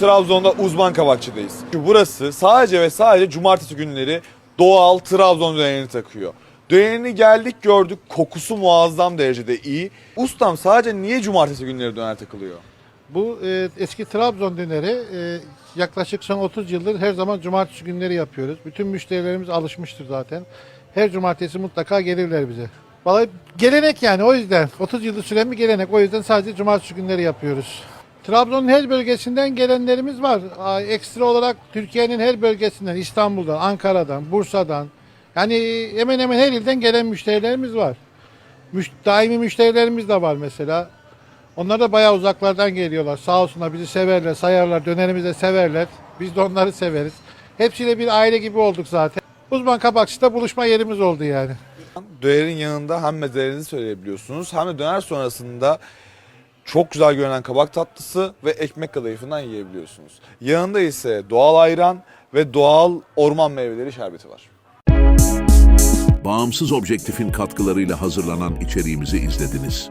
Trabzon'da uzman kavakçıdayız. Burası sadece ve sadece cumartesi günleri doğal Trabzon dönerini takıyor. Dönerini geldik gördük kokusu muazzam derecede iyi. Ustam sadece niye cumartesi günleri döner takılıyor? Bu e, eski Trabzon döneri e, yaklaşık son 30 yıldır her zaman cumartesi günleri yapıyoruz. Bütün müşterilerimiz alışmıştır zaten. Her cumartesi mutlaka gelirler bize. Vallahi gelenek yani o yüzden. 30 yıldır süren bir gelenek. O yüzden sadece cumartesi günleri yapıyoruz. Trabzon'un her bölgesinden gelenlerimiz var. Ekstra olarak Türkiye'nin her bölgesinden, İstanbul'dan, Ankara'dan, Bursa'dan. Yani hemen hemen her ilden gelen müşterilerimiz var. Müş- daimi müşterilerimiz de var mesela. Onlar da bayağı uzaklardan geliyorlar. Sağ olsunlar bizi severler, sayarlar, dönerimizi de severler. Biz de onları severiz. Hepsiyle bir aile gibi olduk zaten. Uzman kabakçıda buluşma yerimiz oldu yani. Dönerin yanında hem mezelerinizi söyleyebiliyorsunuz hem de döner sonrasında çok güzel görünen kabak tatlısı ve ekmek kadayıfından yiyebiliyorsunuz. Yanında ise doğal ayran ve doğal orman meyveleri şerbeti var. Bağımsız objektifin katkılarıyla hazırlanan içeriğimizi izlediniz.